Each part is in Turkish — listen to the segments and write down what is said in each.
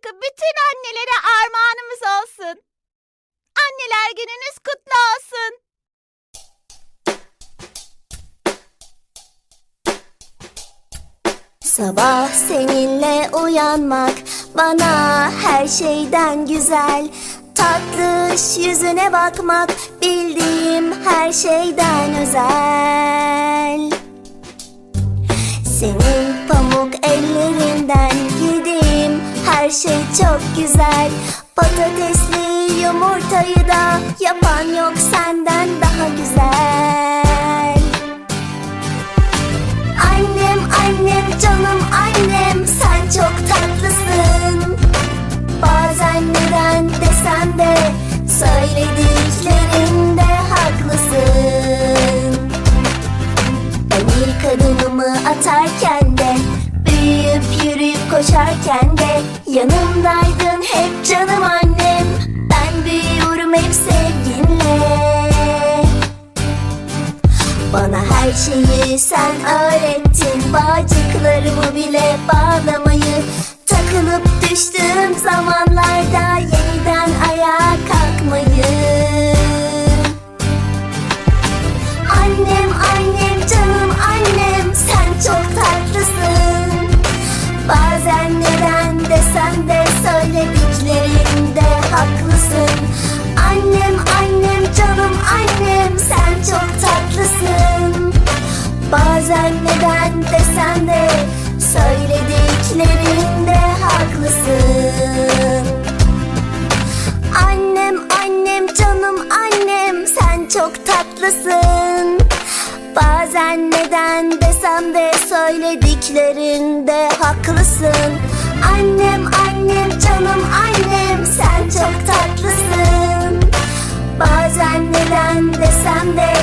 şarkı bütün annelere armağanımız olsun. Anneler gününüz kutlu olsun. Sabah seninle uyanmak bana her şeyden güzel Tatlış yüzüne bakmak bildiğim her şeyden özel Senin her şey çok güzel. Patatesli yumurtayı da yapan yok senden daha güzel koşarken de yanımdaydın hep canım annem. Ben büyüyorum hep sevginle. Bana her şeyi sen öğrettin. Bağcıklarımı bile bağlamayı. Takılıp düştüğüm zamanlarda çok tatlısın. Bazen neden desem de söylediklerinde haklısın. Annem annem canım annem sen çok tatlısın. Bazen neden desem de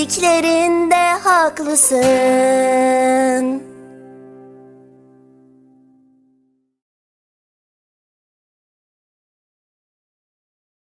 dediklerinde haklısın.